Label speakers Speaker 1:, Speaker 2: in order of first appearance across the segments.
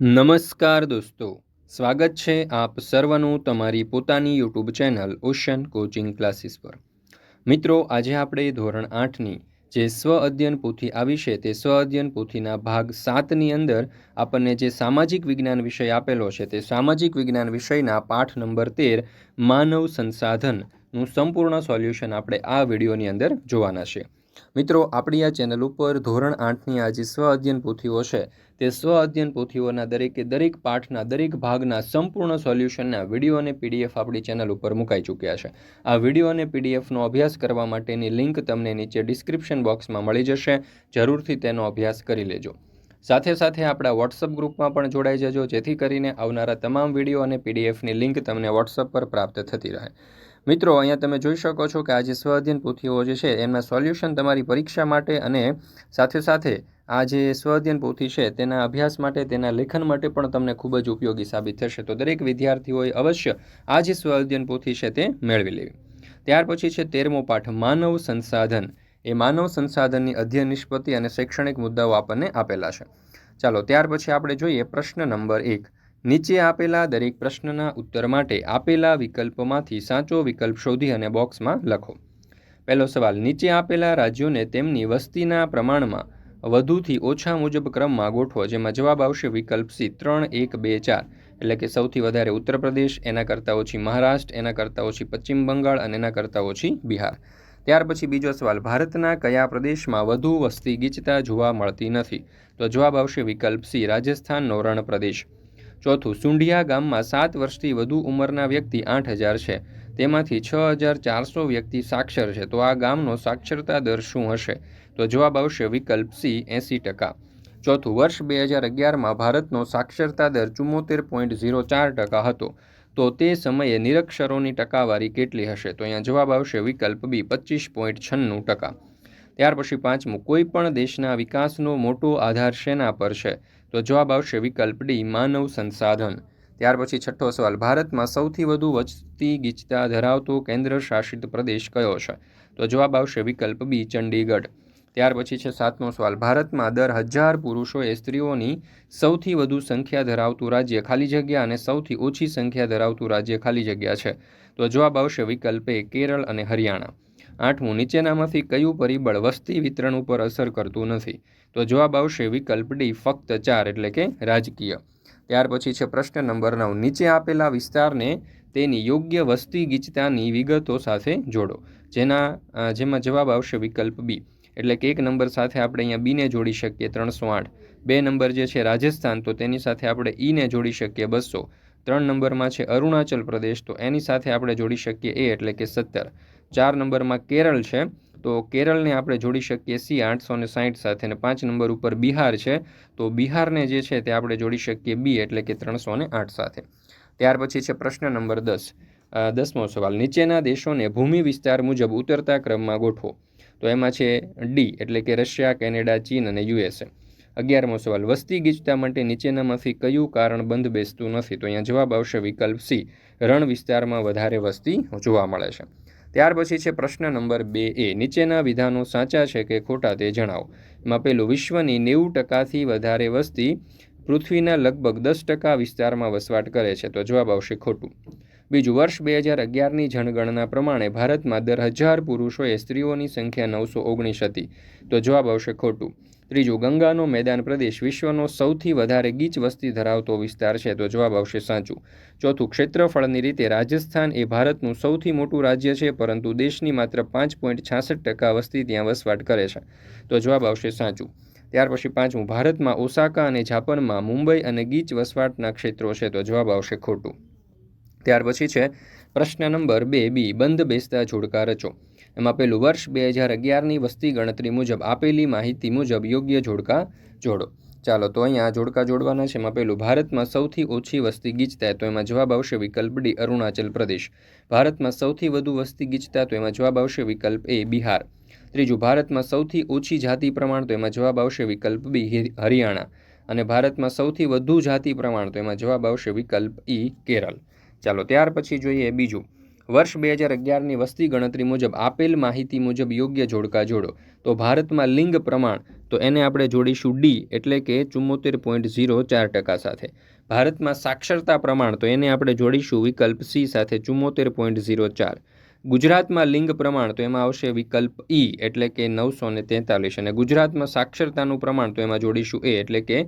Speaker 1: નમસ્કાર દોસ્તો, સ્વાગત છે આપ સર્વનું તમારી પોતાની YouTube channel ocean coaching classes પર. મિત્રો, આજે આપણે ધોરણ આઠની જે સ્વ અધ્યયન પોથી આવી છે તે સ્વ અધ્યયન પોથીના ભાગ સાતની અંદર આપણને જે સામાજિક વિજ્ઞાન વિષય આપેલો છે તે સામાજિક વિજ્ઞાન વિષયના પાઠ નંબર તેર, માનવ સંસાધનનું સંપૂર્ણ સોલ્યુશન આપણે આ વિડીયોની અંદર જોવાના છે. મિત્રો, આપણી આ ચેનલ ઉપર ધોરણ આઠની આ જે સ્વ અધ્યયન પોથીઓ છે તે સ્વ અધ્યયન પોથીઓના દરેકે દરેક પાઠના, દરેક ભાગના સંપૂર્ણ સોલ્યુશનના વીડિયો અને પીડીએફ આપણી ચેનલ ઉપર મુકાઈ ચૂક્યા છે. આ વીડિયો અને પીડીએફનો અભ્યાસ કરવા માટેની લિંક તમને નીચે ડિસ્ક્રિપ્શન બોક્સમાં મળી જશે. જરૂરથી તેનો અભ્યાસ કરી લેજો. સાથે સાથે આપણા વોટ્સઅપ ગ્રુપમાં પણ જોડાઈ જજો, જેથી કરીને આવનારા તમામ વીડિયો અને પીડીએફની લિંક તમને વોટ્સઅપ પર પ્રાપ્ત થતી રહે. મિત્રો, અહીંયા તમે જોઈ શકો છો કે આજે સ્વ અધ્યયન પોથીઓ જે છે, એમના સોલ્યુશન તમારી પરીક્ષા માટે અને સાથે સાથે આ જે સ્વઅધ્યયન પોથી છે, તેના અભ્યાસ માટે, તેના લેખન માટે પણ તમને ખૂબ જ ઉપયોગી સાબિત થશે. તો દરેક વિદ્યાર્થીઓએ અવશ્ય આ જે સ્વઅધ્યયન પોથી છે, તે મેળવી લેવી. ત્યાર પછી છે, તેરમો પાઠ, માનવ સંસાધન. એ માનવ સંસાધનની અધ્યયન નિષ્પત્તિ અને શૈક્ષણિક મુદ્દાઓ આપણને આપેલા છે. ચાલો, ત્યાર પછી આપણે જોઈએ પ્રશ્ન નંબર એક. નીચે આપેલા દરેક પ્રશ્નના ઉત્તર માટે આપેલા વિકલ્પમાંથી સાચો વિકલ્પ શોધી અને બોક્સમાં લખો. પહેલો સવાલ, નીચે આપેલા રાજ્યોને તેમની વસ્તીના પ્રમાણમાં વધુથી ઓછા મુજબ ક્રમમાં ગોઠવો જેમાં જવાબ આવશે વિકલ્પ સી, ત્રણ, એક, બે, ચાર. એટલે કે સૌથી વધારે ઉત્તર પ્રદેશ, એના કરતાં ઓછી મહારાષ્ટ્ર, એના કરતાં ઓછી પશ્ચિમ બંગાળ અને એના કરતાં ઓછી બિહાર. ત્યાર પછી બીજો સવાલ, ભારતના કયા પ્રદેશમાં વધુ વસ્તી ગીચતા જોવા મળતી નથી? તો જવાબ આવશે વિકલ્પ સી, રાજસ્થાનનો રણ પ્રદેશ ચોથું સુંઢિયા ગામમાં સાત વર્ષથી વધુ ઉંમરના વ્યક્તિ આઠ હજાર છે. તેમાંથી છ હજાર ચારસો વ્યક્તિ સાક્ષર છે. તો આ ગામનો સાક્ષરતા દર શું હશે? તો જવાબ આવશે વિકલ્પ સી, એંસી ટકા. ચોથું, વર્ષ બે હજાર અગિયારમાં ભારતનો સાક્ષરતા દર ચુમ્મોતેર પોઈન્ટ ઝીરો ચાર ટકા હતો. તો તે સમયે નિરક્ષરોની ટકાવારી કેટલી હશે? તો અહીંયા જવાબ આવશે વિકલ્પ બી, પચીસ પોઈન્ટ છન્નું ટકા. ત્યાર પછી પાંચમું, કોઈ પણ દેશના વિકાસનો મોટો આધાર શેના પર છે? તો જવાબ આવશે વિકલ્પ ડી, માનવ સંસાધન. ત્યાર પછી છઠ્ઠો સવાલ, ભારતમાં સૌથી વધુ વસ્તી ગીચતા ધરાવતો કેન્દ્ર શાસિત પ્રદેશ કયો છે? તો જવાબ આવશે વિકલ્પ બી, ચંડીગઢ. ત્યાર પછી છે સાતમો સવાલ. ભારતમાં દર હજાર પુરુષોએ સ્ત્રીઓની સૌથી વધુ સંખ્યા ધરાવતું રાજ્ય ખાલી જગ્યા અને સૌથી ઓછી સંખ્યા ધરાવતું રાજ્ય ખાલી જગ્યા છે. તો જવાબ આવશે વિકલ્પ એ કેરળ અને હરિયાણા. આઠમું, નીચેનામાંથી કયું પરિબળ વસ્તી વિતરણ ઉપર અસર કરતું નથી? તો જવાબ આવશે વિકલ્પ ડી, ફક્ત ચાર, એટલે કે રાજકીય. ત્યાર પછી છે પ્રશ્ન નંબર નવ. નીચે આપેલા વિસ્તારને તેની યોગ્ય વસ્તી ગીચતાની વિગતો સાથે જોડો. જેના જેમાં જવાબ આવશે વિકલ્પ બી. એટલે કે એક નંબર સાથે આપણે અહીંયા બીને જોડી શકીએ ત્રણસો આઠ. બે નંબર જે છે રાજસ્થાન, તો તેની સાથે આપણે ઈને જોડી શકીએ બસો. ત્રણ નંબરમાં છે અરુણાચલ પ્રદેશ, તો એની સાથે આપણે જોડી શકીએ એ એટલે કે સત્તર. ચાર નંબરમાં કેરળ છે, તો કેરળને આપણે જોડી શકીએ સી આઠસો ને સાહીઠ સાથે અને પાંચ નંબર ઉપર બિહાર છે, તો બિહારને જે છે તે આપણે જોડી શકીએ બી એટલે કે ત્રણસો ને આઠ સાથે. ત્યાર પછી છે પ્રશ્ન નંબર દસ. દસમો સવાલ. નીચેના દેશોને ભૂમિ વિસ્તાર મુજબ ઉતરતા ક્રમમાં ગોઠવો. તો એમાં છે ડી એટલે કે રશિયા, કેનેડા, ચીન અને યુએસએ. અગિયારમો સવાલ, વસ્તી ગીચતા માટે નીચેનામાંથી કયું કારણ બંધ બેસતું નથી? તો અહીંયા જવાબ આવશે વિકલ્પ સી રણ વિસ્તારમાં વધારે વસ્તી જોવા મળે છે. ત્યાર પછી છે પ્રશ્ન નંબર બે એ, નીચેના વિધાનો સાચા છે કે ખોટા તે જણાવો. એમાં પેલું વિશ્વની નેવું ટકાથી વધારે વસ્તી પૃથ્વીના લગભગ દસ ટકા વિસ્તારમાં વસવાટ કરે છે. તો જવાબ આવશે ખોટું. બીજું વર્ષ બે હજાર અગિયારની જનગણના પ્રમાણે ભારતમાં દર હજાર પુરુષોએ સ્ત્રીઓની સંખ્યા નવસો ઓગણીસ હતી. તો જવાબ આવશે ખોટું. ત્રીજું, ગંગાનો મેદાન પ્રદેશ વિશ્વનો સૌથી વધારે ગીચ વસ્તી ધરાવતો વિસ્તાર છે, તો જવાબ આવશે સાચું. ચોથું, ક્ષેત્રફળની રીતે રાજસ્થાન એ ભારતનું સૌથી મોટું રાજ્ય છે, પરંતુ દેશની માત્ર પાંચ પોઈન્ટ છાસઠ ટકા વસ્તી ત્યાં વસવાટ કરે છે. તો જવાબ આવશે સાચું. ત્યાર પછી પાંચમું, ભારતમાં ઓસાકા અને જાપાનમાં મુંબઈ અને ગીચ વસવાટના ક્ષેત્રો છે, તો જવાબ આવશે ખોટું. ત્યાર પછી છે, પ્રશ્ન નંબર બે બી, બંધ બેસતા જોડકા રચો. એમાં પેલું વર્ષ બે હજાર અગિયારની વસ્તી ગણતરી મુજબ આપેલી માહિતી મુજબ યોગ્ય જોડકા જોડો. ચાલો તો અહીંયા જોડકા જોડવાના છે. એમાં પેલું ભારતમાં સૌથી ઓછી વસ્તી ગીચતા તો એમાં જવાબ આવશે વિકલ્પ ડી, અરુણાચલ પ્રદેશ. ભારતમાં સૌથી વધુ વસ્તી ગીચતા તો એમાં જવાબ આવશે વિકલ્પ એ, બિહાર. ત્રીજું, ભારતમાં સૌથી ઓછી જાતિ પ્રમાણ તો એમાં જવાબ આવશે વિકલ્પ બી હરિયાણા. અને ભારતમાં સૌથી વધુ જાતિ પ્રમાણ તો એમાં જવાબ આવશે વિકલ્પ ઈ, કેરળ. ચાલો ત્યાર પછી જોઈએ બીજું. વર્ષ બે હજાર અગિયારની વસ્તી ગણતરી મુજબ આપેલ માહિતી મુજબ યોગ્ય જોડકા જોડો. તો ભારતમાં લિંગ પ્રમાણ, તો એને આપણે જોડીશું ડી એટલે કે ચુમ્મોતેર પોઈન્ટ ઝીરો ચાર ટકા સાથે. ભારતમાં સાક્ષરતા પ્રમાણ, તો એને આપણે જોડીશું વિકલ્પ સી સાથે ચુમ્મોતેર પોઈન્ટ ઝીરો ચાર. ગુજરાતમાં લિંગ પ્રમાણ, તો એમાં આવશે વિકલ્પ ઈ એટલે કે નવસો ને તેતાલીસ. અને ગુજરાતમાં સાક્ષરતાનું પ્રમાણ, તો એમાં જોડીશું એ એટલે કે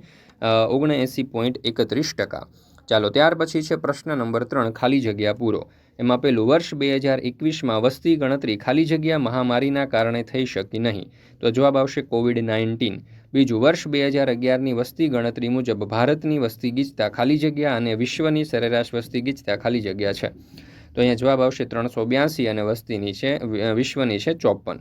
Speaker 1: ઓગણએંસી પોઈન્ટ એકત્રીસ ટકા. ચાલો ત્યાર પછી છે પ્રશ્ન નંબર ત્રણ, ખાલી જગ્યા પૂરો. એમાં પેલું, વર્ષ બે હજાર એકવીસમાં વસ્તી ગણતરી ખાલી જગ્યા મહામારીના કારણે થઈ શકી નહીં. તો જવાબ આવશે કોવિડ નાઇન્ટીન. બીજું, વર્ષ બે હજાર અગિયારની વસ્તી ગણતરી મુજબ ભારતની વસ્તી ગીચતા ખાલી જગ્યા અને વિશ્વની સરેરાશ વસ્તી ગીચતા ખાલી જગ્યા છે. તો અહીંયા જવાબ આવશે ત્રણસો બ્યાસી અને વસ્તીની છે, વિશ્વની છે ચોપન.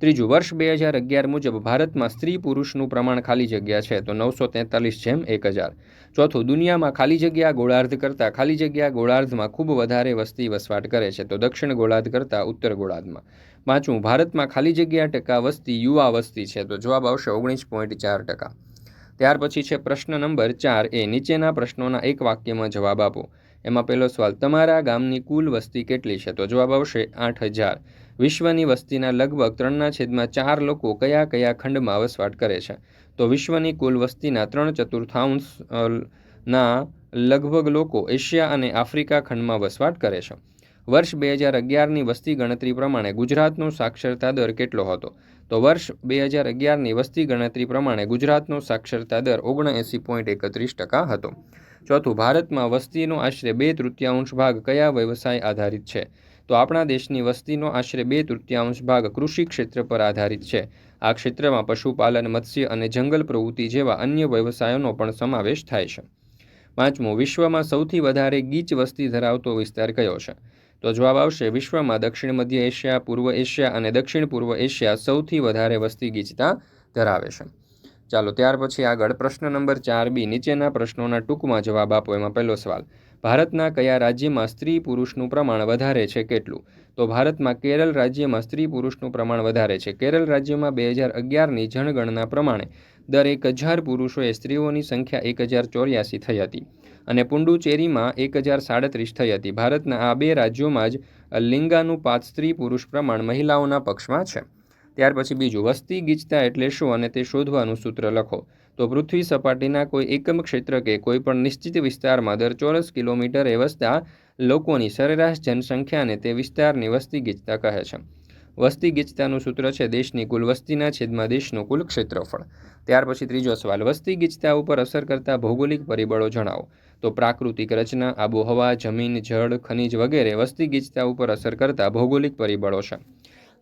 Speaker 1: ત્રીજું વર્ષ બે હજાર અગિયાર મુજબ ભારતમાં સ્ત્રી પુરુષનું પ્રમાણ ખાલી જગ્યા છે તો નવસો તેતાલીસ જેમ એક હજાર. ચોથું, દુનિયામાં ખાલી જગ્યા ગોળાર્ધ કરતાં ખાલી જગ્યા ગોળાર્ધમાં ખૂબ વધારે વસ્તી વસવાટ કરે છે તો દક્ષિણ ગોળાર્ધ કરતાં ઉત્તર ગોળાર્ધમાં. પાંચમું, ભારતમાં ખાલી જગ્યા ટકા વસ્તી યુવા વસ્તી છે તો જવાબ આવશે ઓગણીસ પોઈન્ટ ચાર ટકા. ત્યાર પછી છે પ્રશ્ન નંબર ચાર એ નીચેના પ્રશ્નોના એક વાક્યમાં જવાબ આપો. એમાં પહેલો સવાલ, તમારા ગામની કુલ વસ્તી કેટલી છે તો જવાબ આવશે આઠ હજાર. વિશ્વની વસ્તીના લગભગ ત્રણના છેદમાં ચાર લોકો કયા કયા ખંડમાં વસવાટ કરે છે? તો વિશ્વની કુલ વસ્તીના ત્રણ ચતુર્થાંશ ના લગભગ લોકો એશિયા અને આફ્રિકા ખંડમાં વસવાટ કરે છે. વર્ષ બે હજાર અગિયારની વસ્તી ગણતરી પ્રમાણે ગુજરાતનો સાક્ષરતા દર કેટલો હતો? તો વર્ષ બે હજાર અગિયારની વસ્તી ગણતરી પ્રમાણે ગુજરાતનો સાક્ષરતા દર ઓગણએંસી પોઈન્ટ એકત્રીસ ટકા હતો. ચોથું, ભારતમાં વસ્તીનો આશરે બે તૃતીયાંશ ભાગ કયા વ્યવસાય આધારિત છે? તો આપણા દેશની વસ્તીનો આશરે બે તૃતીયાંશ ભાગ કૃષિ ક્ષેત્ર પર આધારિત છે. આ ક્ષેત્રમાં પશુપાલન, મત્સ્ય અને જંગલ પ્રવૃત્તિ જેવા અન્ય વ્યવસાયોનો પણ સમાવેશ થાય છે. પાંચમું, વિશ્વમાં સૌથી વધારે ગીચ વસ્તી ધરાવતો વિસ્તાર કયો છે? તો જવાબ આવશે, વિશ્વમાં દક્ષિણ મધ્ય એશિયા, પૂર્વ એશિયા અને દક્ષિણ પૂર્વ એશિયા સૌથી વધારે વસ્તી ગીચતા ધરાવે છે. ચાલો, ત્યાર પછી આગળ પ્રશ્ન નંબર ચાર બી નીચેના પ્રશ્નોના ટૂંકમાં જવાબ આપો. એમાં પહેલો સવાલ ભારતના કયા રાજ્યમાં સ્ત્રી પુરુષનું પ્રમાણ વધારે છે કેટલું? તો ભારતમાં કેરળ રાજ્યમાં સ્ત્રી પુરુષનું પ્રમાણ વધારે છે. કેરળ રાજ્યમાં બે હજાર અગિયારની જનગણના પ્રમાણે દર એક હજાર પુરુષોએ સ્ત્રીઓની સંખ્યા એક હજાર ચોર્યાસી થઈ હતી અને પુંડુચેરીમાં એક હજાર સાડત્રીસ થઈ હતી. ભારતના આ બે રાજ્યોમાં જ લિંગાનુપાત સ્ત્રી પુરુષ પ્રમાણ મહિલાઓના પક્ષમાં છે. ત્યાર પછી બીજું, વસ્તી ગીચતા એટલે શું? અને તે શોધવાનું સૂત્ર લખો. તો પૃથ્વી સપાટીના કોઈ એકમ ક્ષેત્ર કે કોઈ પણ નિશ્ચિત વિસ્તારમાં દર ચોરસ કિલોમીટરે વસતા લોકોની સરેરાશ જનસંખ્યાને તે વિસ્તારની વસ્તી ગીચતા કહે છે. વસ્તી ગીચતાનું સૂત્ર છે દેશની કુલ વસ્તીના છેદમાં દેશનું કુલ ક્ષેત્રફળ. ત્યાર પછી ત્રીજો સવાલ, વસ્તી ગીચતા ઉપર અસર કરતા ભૌગોલિક પરિબળો જણાવો. તો પ્રાકૃતિક રચના, આબોહવા, જમીન, જળ, ખનિજ વગેરે વસ્તી ગીચતા ઉપર અસર કરતા ભૌગોલિક પરિબળો છે.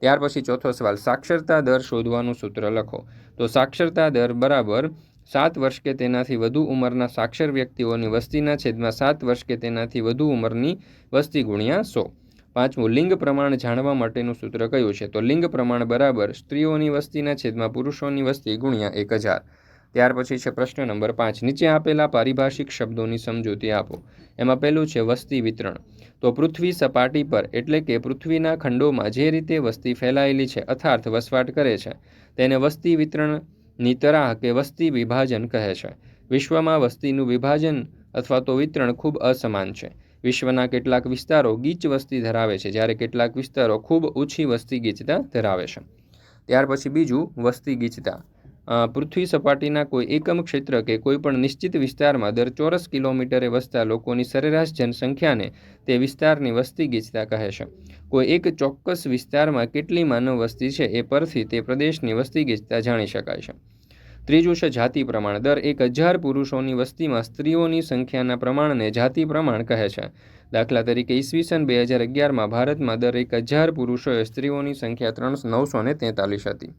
Speaker 1: ત્યાર પછી ચોથો સવાલ, સાક્ષરતા દર શોધવાનું સૂત્ર લખો. તો સાક્ષરતા દર બરાબર સાત વર્ષ કે તેનાથી વધુ ઉંમરના સાક્ષર વ્યક્તિઓની વસ્તીના છેદમાં સાત વર્ષ કે તેનાથી વધુ ઉંમરની વસ્તી ગુણ્યા સો. પાંચમું, લિંગ પ્રમાણ જાણવા માટેનું સૂત્ર કયું છે? તો લિંગ પ્રમાણ બરાબર સ્ત્રીઓની વસ્તીના છેદમાં પુરુષોની વસ્તી ગુણ્યા એક હજાર. ત્યાર પછી છે પ્રશ્ન નંબર પાંચ. નીચે આપેલા પારિભાષિક શબ્દોની સમજૂતી આપો. એમાં પહેલું છે વસ્તી વિતરણ. તો પૃથ્વી સપાટી પર, એટલે કે પૃથ્વીના ખંડોમાં જે રીતે વસ્તી ફેલાયેલી છે અર્થાત વસવાટ કરે છે, તેને વસ્તી વિતરણની તરાહ કે વસ્તી વિભાજન કહે છે. વિશ્વમાં વસ્તીનું વિભાજન અથવા તો વિતરણ ખૂબ અસમાન છે. વિશ્વના કેટલાક વિસ્તારો ગીચ વસ્તી ધરાવે છે, જ્યારે કેટલાક વિસ્તારો ખૂબ ઓછી વસ્તી ગીચતા ધરાવે છે. ત્યાર પછી બીજું વસ્તી ગીચતા. પૃથ્વી સપાટીના કોઈ એકમ ક્ષેત્ર કે કોઈપણ નિશ્ચિત વિસ્તારમાં દર ચોરસ કિલોમીટરે વસતા લોકોની સરેરાશ જનસંખ્યાને તે વિસ્તારની વસ્તી ગીચતા કહે છે. કોઈ એક ચોક્કસ વિસ્તારમાં કેટલી માનવ વસ્તી છે એ પરથી તે પ્રદેશની વસ્તી ગીચતા જાણી શકાય છે. ત્રીજું છે જાતિ પ્રમાણ. દર એક હજાર પુરુષોની વસ્તીમાં સ્ત્રીઓની સંખ્યાના પ્રમાણને જાતિ પ્રમાણ કહે છે. દાખલા તરીકે ઈસવીસન બે હજાર અગિયારમાં ભારતમાં દર એક હજાર પુરુષોએ સ્ત્રીઓની સંખ્યા ત્રણસો નવસો ને તેતાલીસ હતી.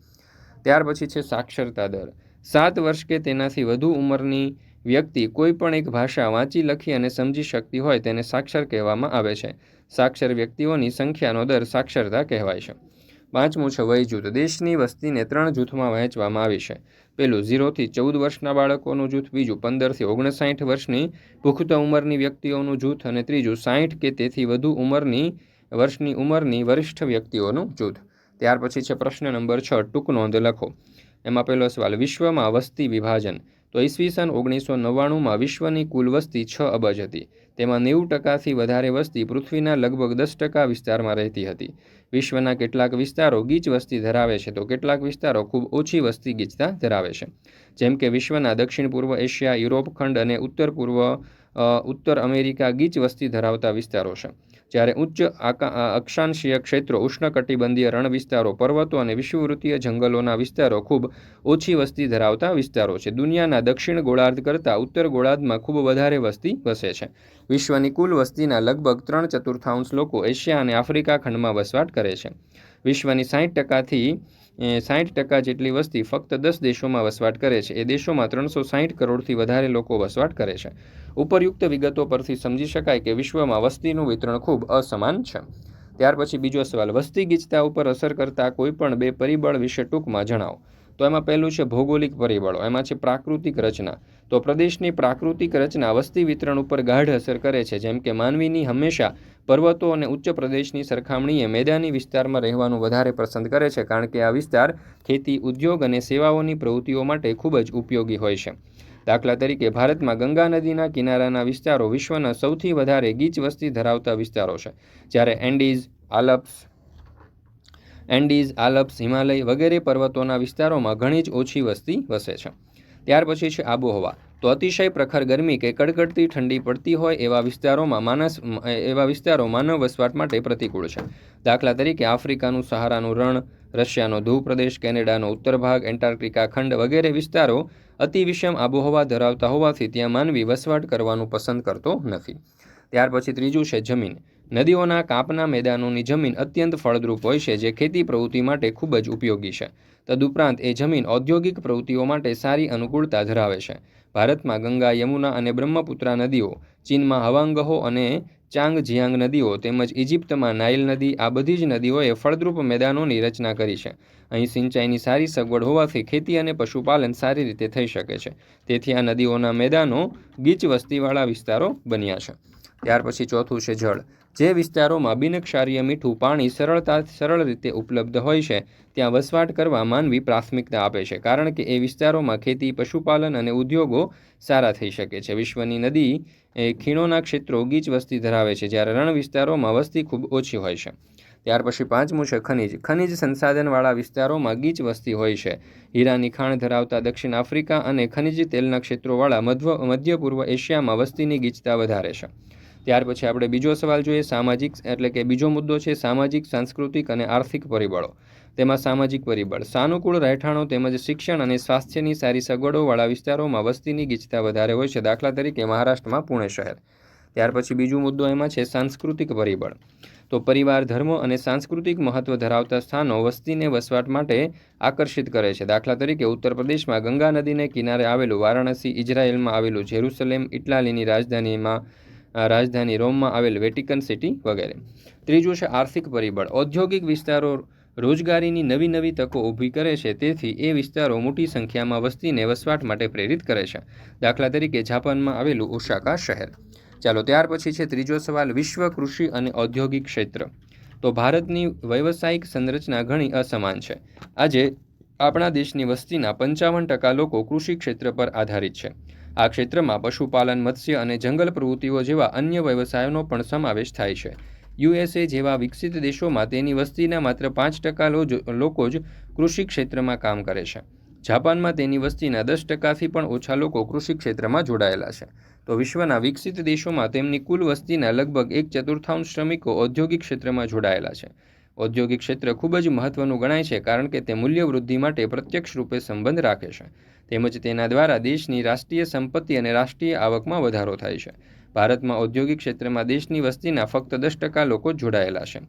Speaker 1: ત્યાર પછી છે સાક્ષરતા દર. સાત વર્ષ કે તેનાથી વધુ ઉંમરની વ્યક્તિ કોઈ પણ એક ભાષા વાંચી, લખી અને સમજી શકતી હોય તેને સાક્ષર કહેવામાં આવે છે. સાક્ષર વ્યક્તિઓની સંખ્યાનો દર સાક્ષરતા કહેવાય છે. પાંચમું છે વય જૂથ. દેશની વસ્તીને ત્રણ જૂથમાં વહેંચવામાં આવી છે. પેલું ઝીરોથી ચૌદ વર્ષના બાળકોનું જૂથ, બીજું પંદરથી ઓગણસાઠ વર્ષની પુખ્ત ઉંમરની વ્યક્તિઓનું જૂથ અને ત્રીજું સાઠ કે તેથી વધુ ઉંમરની વર્ષની ઉંમરની વરિષ્ઠ વ્યક્તિઓનું જૂથ. ત્યાર પછી છે પ્રશ્ન નંબર છ, ટૂંક નોંધ લખો. એમાં પહેલો સવાલ, વિશ્વમાં વસ્તી વિભાજન. તો ઈસવીસન ઓગણીસો નવ્વાણુંમાં વિશ્વની કુલ વસ્તી છ અબજ હતી. તેમાં નેવું ટકાથી વધારે વસ્તી પૃથ્વીના લગભગ દસ ટકા વિસ્તારમાં રહેતી હતી. વિશ્વના કેટલાક વિસ્તારો ગીચ વસ્તી ધરાવે છે, તો કેટલાક વિસ્તારો ખૂબ ઓછી વસ્તી ગીચતા ધરાવે છે. જેમ કે વિશ્વના દક્ષિણ પૂર્વ એશિયા, યુરોપ ખંડ અને ઉત્તર પૂર્વ ઉત્તર અમેરિકા ગીચ વસ્તી ધરાવતા વિસ્તારો છે. જ્યારે ઉચ્ચ અક્ષાંશીય ક્ષેત્રો ઉષ્ણકટિબંધીય રણ વિસ્તારો પર્વતો અને વિષુવવૃત્તીય જંગલોના વિસ્તારો ખૂબ ઓછી વસ્તી ધરાવતા વિસ્તારો છે. દુનિયાના દક્ષિણ ગોળાર્ધ કરતાં ઉત્તર ગોળાર્ધમાં ખૂબ વધારે વસ્તી વસે છે. વિશ્વની કુલ વસ્તીના લગભગ ત્રણ ચતુર્થાંશ લોકો એશિયા અને આફ્રિકા ખંડમાં વસવાટ કરે છે. વિશ્વની સાઠ ટકાથી સાઠ ટકા જેટલી વસ્તી ફક્ત દસ દેશોમાં વસવાટ કરે છે. એ દેશોમાં ત્રણસો સાઠ કરોડથી વધારે લોકો વસવાટ કરે છે. ઉપરયુક્ત વિગતો પરથી સમજી શકાય કે વિશ્વમાં વસ્તીનું વિતરણ ખૂબ અસમાન છે. ત્યાર પછી બીજો સવાલ, વસ્તી ગીચતા ઉપર અસર કરતા કોઈપણ બે પરિબળ વિશે ટૂંકમાં જણાવો. તો એમાં પહેલું છે ભૌગોલિક પરિબળો, એમાં છે પ્રાકૃતિક રચના. તો પ્રદેશની પ્રાકૃતિક રચના વસ્તી વિતરણ ઉપર ગાઢ અસર કરે છે, જેમ કે માનવીની હંમેશા પર્વતો અને ઉચ્ચ પ્રદેશની સરખામણીએ મેદાની વિસ્તારમાં રહેવાનું વધારે પસંદ કરે છે, કારણ કે આ વિસ્તાર ખેતી, ઉદ્યોગ અને સેવાઓની પ્રવૃત્તિઓ માટે ખૂબ જ ઉપયોગી હોય છે. દાખલા તરીકે, ભારતમાં ગંગા નદીના કિનારાના વિસ્તારો વિશ્વના સૌથી વધારે ગીચ વસ્તી ધરાવતા વિસ્તારો છે. જ્યારે એન્ડીઝ, આલપ્સ એન્ડીઝ, આલપ્સ, હિમાલય વગેરે પર્વતોના વિસ્તારોમાં ઘણી જ ઓછી વસ્તી વસે છે. ત્યાર પછી છે આબોહવા. તો અતિશય પ્રખર ગરમી કે કડકડતી ઠંડી પડતી હોય એવા વિસ્તારોમાં માનસ, એવા વિસ્તારો માનવ વસવાટ માટે પ્રતિકૂળ છે. દાખલા તરીકે આફ્રિકાનું સહારાનું રણ, રશિયાનો ધ્રુવ પ્રદેશ કેનેડાનો ઉત્તર ભાગ, એન્ટાર્કટિકા ખંડ વગેરે વિસ્તારો અતિવિષમ આબોહવા ધરાવતા હોવાથી ત્યાં માનવી વસવાટ કરવાનું પસંદ કરતો નથી. ત્યાર પછી ત્રીજું છે જમીન. નદીઓના કાપના મેદાનોની જમીન અત્યંત ફળદ્રુપ હોય છે, જે ખેતી પ્રવૃત્તિ માટે ખૂબ જ ઉપયોગી છે. તદુપરાંત એ જમીન ઔદ્યોગિક પ્રવૃત્તિઓ માટે સારી અનુકૂળતા ધરાવે છે. ભારતમાં ગંગા, યમુના અને બ્રહ્મપુત્રા નદીઓ, ચીનમાં હવાંગહો અને ચાંગ જિયાંગ નદીઓ તેમજ ઇજિપ્તમાં નાઇલ નદી, આ બધી જ નદીઓએ ફળદ્રુપ મેદાનોની રચના કરી છે. અહીં સિંચાઈની સારી સગવડ હોવાથી ખેતી અને પશુપાલન સારી રીતે થઈ શકે છે. તેથી આ નદીઓના મેદાનો ગીચ વસ્તીવાળા વિસ્તારો બન્યા છે. ત્યાર પછી ચોથું છે જળ. જે વિસ્તારોમાં બિનક્ષારીય મીઠું પાણી સરળતા સરળ રીતે ઉપલબ્ધ હોય છે, ત્યાં વસવાટ કરવા માનવી પ્રાથમિકતા આપે છે, કારણ કે એ વિસ્તારોમાં ખેતી, પશુપાલન અને ઉદ્યોગો સારા થઈ શકે છે. વિશ્વની નદી એ ખીણોના ક્ષેત્રો ગીચ વસ્તી ધરાવે છે, જ્યારે રણ વિસ્તારોમાં વસ્તી ખૂબ ઓછી હોય છે. ત્યાર પછી પાંચમું છે ખનિજ. ખનિજ સંસાધનવાળા વિસ્તારોમાં ગીચ વસ્તી હોય છે. હીરાની ખાણ ધરાવતા દક્ષિણ આફ્રિકા અને ખનિજ તેલના ક્ષેત્રોવાળા મધ્ય મધ્ય પૂર્વ એશિયામાં વસ્તીની ગીચતા વધારે છે. ત્યાર પછી આપણે બીજો સવાલ જોઈએ સામાજિક, એટલે કે બીજો મુદ્દો છે સામાજિક, સાંસ્કૃતિક અને આર્થિક પરિબળો. તેમાં સામાજિક પરિબળ. સાનુકૂળ રહેઠાણો તેમજ શિક્ષણ અને સ્વાસ્થ્યની સારી સગવડોવાળા વિસ્તારોમાં વસ્તીની ગીચતા વધારે હોય છે. દાખલા તરીકે મહારાષ્ટ્રમાં પુણે શહેર. ત્યાર પછી બીજો મુદ્દો એમાં છે સાંસ્કૃતિક પરિબળ. તો પરિવાર, ધર્મ અને સાંસ્કૃતિક મહત્વ ધરાવતા સ્થાનો વસ્તીને વસવાટ માટે આકર્ષિત કરે છે. દાખલા તરીકે ઉત્તર પ્રદેશમાં ગંગા નદીને કિનારે આવેલું વારાણસી, ઇઝરાયેલમાં આવેલું જેરુસલેમ, ઇટલાલીની રાજધાનીમાં રાજધાની રોમમાં આવેલ વેટિકન સિટી વગેરે. ત્રીજું છે આર્થિક પરિબળ. ઔદ્યોગિક વિસ્તારો રોજગારીની નવી નવી તકો ઊભી કરે છે, તેથી એ વિસ્તારો મોટી સંખ્યામાં વસ્તીને વસવાટ માટે પ્રેરિત કરે છે. દાખલા તરીકે જાપાનમાં આવેલું ઓશાકા શહેર. ચાલો ત્યાર પછી છે ત્રીજો સવાલ, વિશ્વ કૃષિ અને ઔદ્યોગિક ક્ષેત્ર. તો ભારતની વ્યવસાયિક સંરચના ઘણી અસમાન છે. આજે આપણા દેશની વસ્તીના પંચાવન ટકા લોકો કૃષિ ક્ષેત્ર પર આધારિત છે. આ ક્ષેત્રમાં પશુપાલન, મત્સ્ય અને જંગલ પ્રવૃત્તિઓ જેવા અન્ય વ્યવસાયોનો પણ સમાવેશ થાય છે. યુએસએ જેવા વિકસિત દેશોમાં તેની વસ્તીના માત્ર પાંચ ટકા લોકો જ કૃષિ ક્ષેત્રમાં કામ કરે છે. જાપાનમાં તેની વસ્તીના દસ ટકાથી પણ ઓછા લોકો કૃષિ ક્ષેત્રમાં જોડાયેલા છે. તો વિશ્વના વિકસિત દેશોમાં તેમની કુલ વસ્તીના લગભગ એક ચતુર્થાંશ શ્રમિકો ઔદ્યોગિક ક્ષેત્રમાં જોડાયેલા છે. ઔદ્યોગિક ક્ષેત્ર ખૂબ જ મહત્વનું ગણાય છે કારણ કે તે મૂલ્યવૃદ્ધિ માટે પ્રત્યક્ષ રૂપે સંબંધ રાખે છે. તેમજ તેના દ્વારા દેશની રાષ્ટ્રીય સંપત્તિ અને રાષ્ટ્રીય આવકમાં વધારો થાય છે. ભારતમાં ઔદ્યોગિક ક્ષેત્રમાં દેશની વસ્તીના ફક્ત દસ ટકા લોકો જોડાયેલા છે.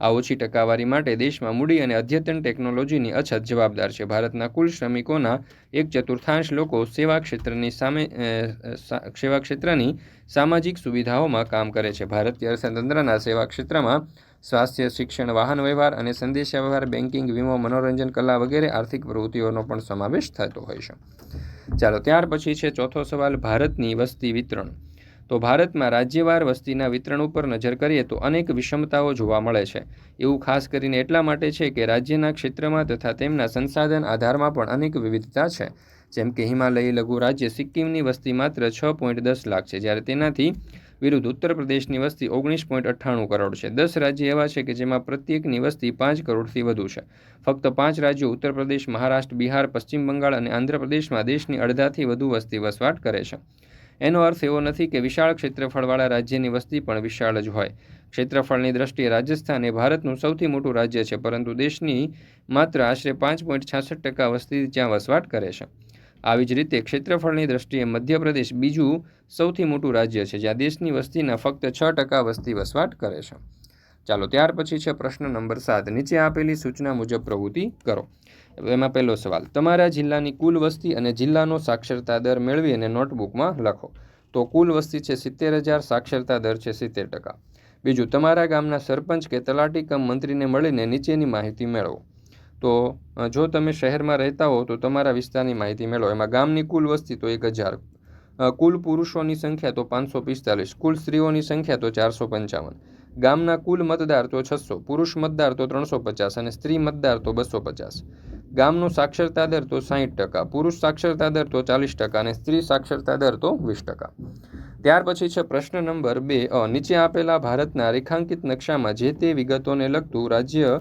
Speaker 1: આ ઓછી ટકાવારી માટે દેશમાં મૂડી અને અદ્યતન ટેકનોલોજીની અછત જવાબદાર છે. ભારતના કુલ શ્રમિકોના એક ચતુર્થાંશ લોકો સેવા ક્ષેત્રની સામે સેવા ક્ષેત્રની સામાજિક સુવિધાઓમાં કામ કરે છે. ભારતીય અર્થતંત્રના સેવા ક્ષેત્રમાં સ્વાસ્થ્ય, શિક્ષણ, વાહન વ્યવહાર અને સંદેશાવ્યવહાર બેન્કિંગ વીમો, મનોરંજન, કલા વગેરે આર્થિક પ્રવૃત્તિઓનો પણ સમાવેશ થતો હોય છે. ચાલો, ત્યાર પછી છે ચોથો સવાલ, ભારતની વસ્તી વિતરણ. તો ભારતમાં રાજ્યવાર વસ્તીના વિતરણ ઉપર નજર કરીએ તો અનેક વિષમતાઓ જોવા મળે છે. એવું ખાસ કરીને એટલા માટે છે કે રાજ્યના ક્ષેત્રમાં તથા તેમના સંસાધન આધારમાં પણ અનેક વિવિધતા છે. જેમ કે હિમાલયી, લઘુ રાજ્ય સિક્કિમની વસ્તી માત્ર છ પોઈન્ટ દસ લાખ છે. જ્યારે તેનાથી વિરુદ્ધ ઉત્તર પ્રદેશની વસ્તી ઓગણીસ પોઈન્ટ અઠ્ઠાણું કરોડ છે. દસ રાજ્ય એવા છે કે જેમાં પ્રત્યેકની વસ્તી પાંચ કરોડથી વધુ છે. ફક્ત પાંચ રાજ્યો ઉત્તર પ્રદેશ, મહારાષ્ટ્ર, બિહાર, પશ્ચિમ બંગાળ અને આંધ્રપ્રદેશમાં દેશની અડધાથી વધુ વસ્તી વસવાટ કરે છે. એનો અર્થ એવો નથી કે વિશાળ ક્ષેત્રફળવાળા રાજ્યની વસ્તી પણ વિશાળ જ હોય. ક્ષેત્રફળની દ્રષ્ટિએ રાજસ્થાન એ ભારતનું સૌથી મોટું રાજ્ય છે, પરંતુ દેશની માત્ર આશરે પાંચ પોઈન્ટ છાસઠ ટકા વસ્તી જ્યાં વસવાટ કરે છે. આવી જ રીતે ક્ષેત્રફળની દ્રષ્ટિએ મધ્યપ્રદેશ બીજું સૌથી મોટું રાજ્ય છે, જ્યાં દેશની વસ્તીના ફક્ત છ ટકા વસ્તી વસવાટ કરે છે. ચાલો ત્યાર પછી છે પ્રશ્ન નંબર સાત. નીચે આપેલી સૂચના મુજબ પ્રવૃત્તિ કરો. એમાં પહેલો સવાલ, તમારા જિલ્લાની કુલ વસ્તી અને જિલ્લાનો સાક્ષરતા દર મેળવી અને નોટબુકમાં લખો. તો કુલ વસ્તી છે સિત્તેર હજાર, સાક્ષરતા દર છે સિત્તેર ટકા. બીજું, તમારા ગામના સરપંચ કે તલાટી કમ મંત્રીને મળીને નીચેની માહિતી મેળવો. તો જો તમે શહેરમાં રહેતા હો, તો તમારા વિસ્તારની માહિતી મેળવો. એમાં ગામની કુલ વસ્તી તો એક હજાર. કુલ પુરુષોની સંખ્યા તો પાંચસો પિસ્તાલીસ. કુલ સ્ત્રીઓની સંખ્યા તો ચારસો પંચાવન. ગામના કુલ મતદાર તો છસો. પુરુષ મતદાર તો ત્રણસો પચાસ અને સ્ત્રી મતદાર તો બસો પચાસ. ગામનો સાક્ષરતા દર તો સાહીઠ ટકા. પુરુષ સાક્ષરતા દર તો ચાલીસ ટકા અને સ્ત્રી સાક્ષરતા દર તો વીસ ટકા. ત્યાર પછી છે પ્રશ્ન નંબર બે. નીચે આપેલા ભારતના રેખાંકિત નકશામાં જે તે વિગતોને લગતું રાજ્ય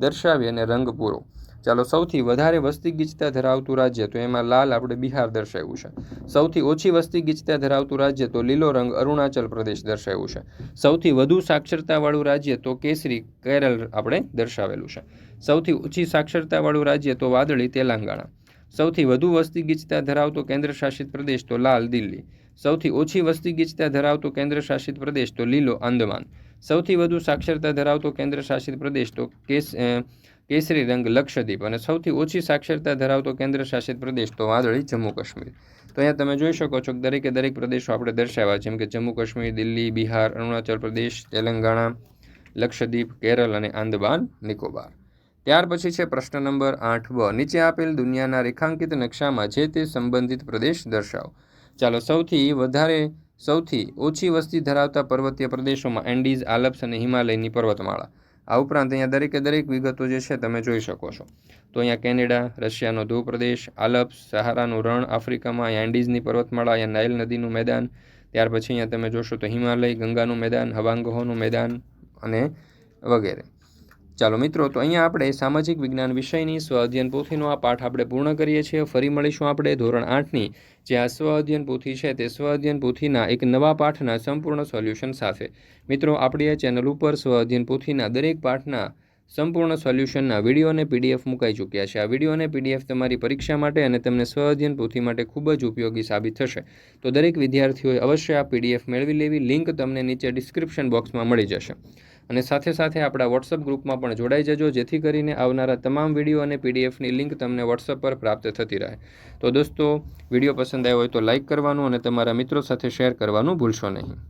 Speaker 1: દર્શાવી અને રંગ પૂરો. ચાલો સૌથી વધારે વસ્તી ગીચતા ધરાવતું રાજ્ય તો એમાં લાલ આપણે બિહાર દર્શાવ્યું છે. સૌથી ઓછી વસ્તી ગીચતા ધરાવતું રાજ્ય તો લીલો રંગ અરુણાચલ પ્રદેશ દર્શાવ્યું છે. સૌથી વધુ સાક્ષરતાવાળું રાજ્ય તો કેસરી કેરળ આપણે દર્શાવેલું છે. સૌથી ઓછી સાક્ષરતાવાળું રાજ્ય તો વાદળી તેલંગાણા. સૌથી વધુ વસ્તી ગીચતા ધરાવતો કેન્દ્રશાસિત પ્રદેશ તો લાલ દિલ્હી. સૌથી ઓછી વસ્તી ગીચતા ધરાવતો કેન્દ્રશાસિત પ્રદેશ તો લીલો આંદમાન. સૌથી વધુ સાક્ષરતા ધરાવતો કેન્દ્રશાસિત પ્રદેશ તો કેસ કેસરી રંગ લક્ષદ્વીપ અને સૌથી ઓછી સાક્ષરતા ધરાવતો કેન્દ્રશાસિત પ્રદેશ તો વાદળી જમ્મુ કાશ્મીર. તો અહીંયા તમે જોઈ શકો છો કે દરેકે દરેક પ્રદેશો આપણે દર્શાવ્યા જેમ કે જમ્મુ કાશ્મીર, દિલ્હી, બિહાર, અરુણાચલ પ્રદેશ, તેલંગાણા, લક્ષદ્વીપ, કેરળ અને આંદમાન, નિકોબાર. ત્યાર પછી છે પ્રશ્ન નંબર આઠ બ. નીચે આપેલ દુનિયાના રેખાંકિત નકશામાં જે તે સંબંધિત પ્રદેશ દર્શાવો. ચાલો સૌથી વધારે સૌથી ઓછી વસ્તી ધરાવતા પર્વતીય પ્રદેશોમાં એન્ડીઝ, આલ્પ્સ અને હિમાલયની પર્વતમાળા. આ ઉપરાંત અહીંયા દરેકે દરેક વિગતો જે છે તમે જોઈ શકો છો. તો અહીંયા કેનેડા, રશિયાનો ધ્રુવ પ્રદેશ આલ્પ્સ, સહારાનું રણ આફ્રિકામાં એન્ડીઝની પર્વતમાળા, અહીંયા નાઇલ નદીનું મેદાન, ત્યાર પછી અહીંયા તમે જોશો તો હિમાલય, ગંગાનું મેદાન, હવાંગહોનું મેદાન અને વગેરે. ચાલો મિત્રો, તો અહીંયા આપણે સામાજિક વિજ્ઞાન વિષયની સ્વ અધ્યયન પોથીનો આ પાઠ આપણે પૂર્ણ કરીએ છીએ. ફરી મળીશું આપણે ધોરણ આઠની, જે આ સ્વ અધ્યયન પોથી છે તે સ્વ અધ્યયન પોથીના એક નવા પાઠના સંપૂર્ણ સોલ્યુશન સાથે. મિત્રો, આપણી આ ચેનલ ઉપર સ્વ અધ્યયન પોથીના દરેક પાઠના સંપૂર્ણ સોલ્યુશનના વીડિયો અને પીડીએફ મુકાઈ ચૂક્યા છે. આ વીડિયો અને પીડીએફ તમારી પરીક્ષા માટે અને તમને સ્વ અધ્યયન પોથી માટે ખૂબ જ ઉપયોગી સાબિત થશે. તો દરેક વિદ્યાર્થીઓએ અવશ્ય આ પીડીએફ મેળવી લેવી. લિંક તમને નીચે ડિસ્ક્રિપ્શન બોક્સમાં મળી જશે. અને સાથે સાથે આપણા વોટ્સઅપ ગ્રુપમાં પણ જોડાઈ જજો, જેથી કરીને આવનારા તમામ વીડિયો અને પીડીએફની લિંક તમને વોટ્સઅપ પર પ્રાપ્ત થતી રહે. તો દોસ્તો, વીડિયો પસંદ આવ્યો હોય તો લાઇક કરવાનું અને તમારા મિત્રો સાથે શેર કરવાનું ભૂલશો નહીં.